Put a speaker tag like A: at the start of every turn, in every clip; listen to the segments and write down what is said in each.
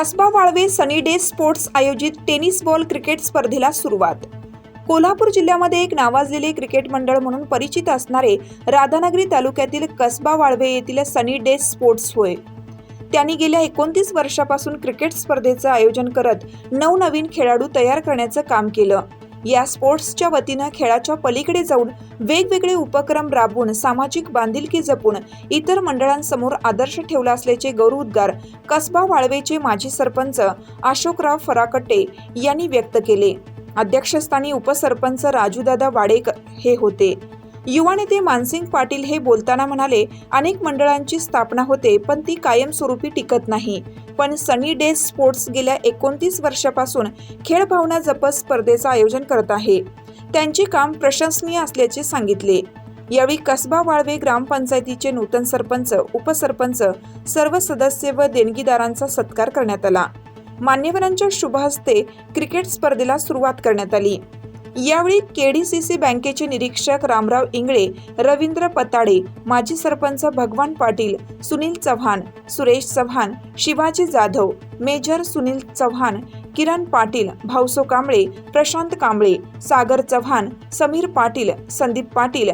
A: Kasba Walwe sunny day sports आयोजित tennis ball cricket स्पर्धेला सुरुवात. कोल्हापूर जिल्ह्यामध्ये एक नावाजलेले क्रिकेट मंडळ म्हणून परिचित असणारे राधानगरी तालुक्यातील कसबा वाळवे येथील सनी डे स्पोर्ट्स होय. त्यांनी गेल्या एकोणतीस वर्षापासून क्रिकेट स्पर्धेचं आयोजन करत नवनवीन खेळाडू तयार करण्याचं काम केलं. या स्पोर्ट्सच्या वतीनं खेळाच्या पलीकडे जाऊन वेगवेगळे उपक्रम राबवून सामाजिक बांधिलकी जपून इतर मंडळांसमोर आदर्श ठेवला असल्याचे गौरवोद्गार कसबा वाळवेचे माजी सरपंच अशोकराव फराकट्टे यांनी व्यक्त केले. अध्यक्षस्थानी उपसरपंच राजूदादा वाडेकर हे होते. युवा नेते मानसिंग पाटील हे बोलताना म्हणाले अनेक मंडळांची स्थापना होते पण ती कायमस्वरूपी टिकत नाही. पण सनी डे स्पोर्ट्स गेल्या एकोणतीस वर्षापासून खेळ भावना जपत स्पर्धेचं आयोजन करत आहे. त्यांचे काम प्रशंसनीय असल्याचे सांगितले. यावेळी कसबा वाळवे ग्रामपंचायतीचे नूतन सरपंच उपसरपंच सर्व सदस्य व देणगीदारांचा सत्कार करण्यात आला. मान्यवरांच्या शुभहस्ते क्रिकेट स्पर्धेला सुरुवात करण्यात आली. यावेळी केडीसीसी बँकेचे निरीक्षक रामराव इंगळे रवींद्र पताडे माजी सरपंच भगवान पाटील सुनील चव्हाण सुरेश चव्हाण शिवाजी जाधव मेजर सुनील चव्हाण किरण पाटील भाऊसो कांबळे प्रशांत कांबळे सागर चव्हाण समीर पाटील संदीप पाटील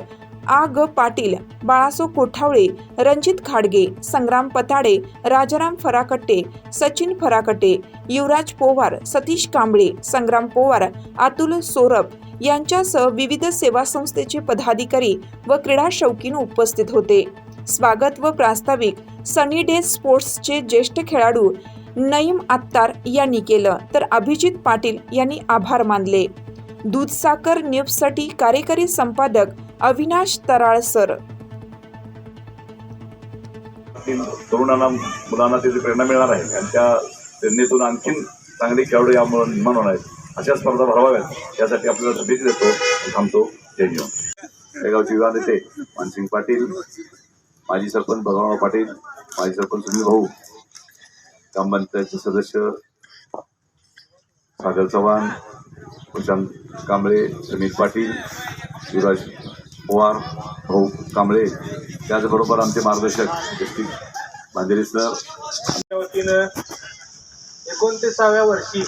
A: आ ग पाटील बाळासो कोठावळे रणजित खाडगे संग्राम पताडे राजाराम फराकट्टे सचिन फराकट्टे युवराज पोवार सतीश कांबळे संग्राम पोवार अतुल सोरप यांच्यासह विविध सेवा संस्थेचे पदाधिकारी व क्रीडा शौकीन उपस्थित होते. स्वागत व प्रास्ताविक सनी डे स्पोर्ट्सचे ज्येष्ठ खेळाडू नईम आत्तार यांनी केलं तर अभिजित पाटील यांनी आभार मानले. दूधसाकर न्यूजसाठी कार्यकारी संपादक अविनाश तराळ सर
B: तरुणांना मुलांना त्याची प्रेरणा मिळणार आहे. आणि त्या प्रेरणेतून आणखीन चांगले खेळाडू यामुळे निर्माण होणार आहेत. अशा स्पर्धा भरवाव्यात. यासाठी आपल्याला शुभेच्छा देतो थांबतो. जय जीवन शेगावचे विवाह नेते मानसिंग पाटील माजी सरपंच भगवानराव पाटील माजी सरपंच सुनील भाऊ ग्रामपंचायतचे सदस्य सागर चव्हाण प्रशांत कांबळे सुनील पाटील युवराज पवार भाऊ कांबळे त्याचबरोबर आमचे मार्गदर्शक जगदीश भांदेरे सर.
C: त्या वतीनं एकोणतीसाव्या वर्षी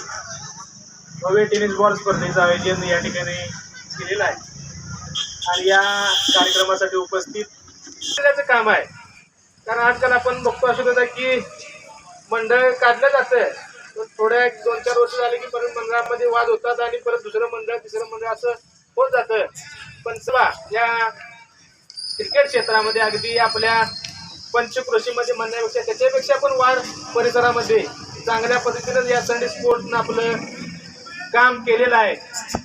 C: भव्य टेनिस बॉल स्पर्धेचं आयोजन या ठिकाणी केलेलं आहे. आणि या कार्यक्रमासाठी उपस्थित केल्याचं काम आहे. कारण आजकाल आपण बघतो असं होतं की मंडळ काढलं जातं थोड्या एक दोन चार वर्ष झाले की परत मंडळामध्ये वाद होतात आणि परत दुसरं मंडळ तिसरं मंडळ असं होत जातं. पण या क्रिकेट क्षेत्रामध्ये अगदी आपल्या पंचक्रोशीमध्ये म्हणण्यापेक्षा त्याच्यापेक्षा पण वाढ परिसरामध्ये चांगल्या पद्धतीनं या संडे स्पोर्टनं आपलं काम केलेलं आहे.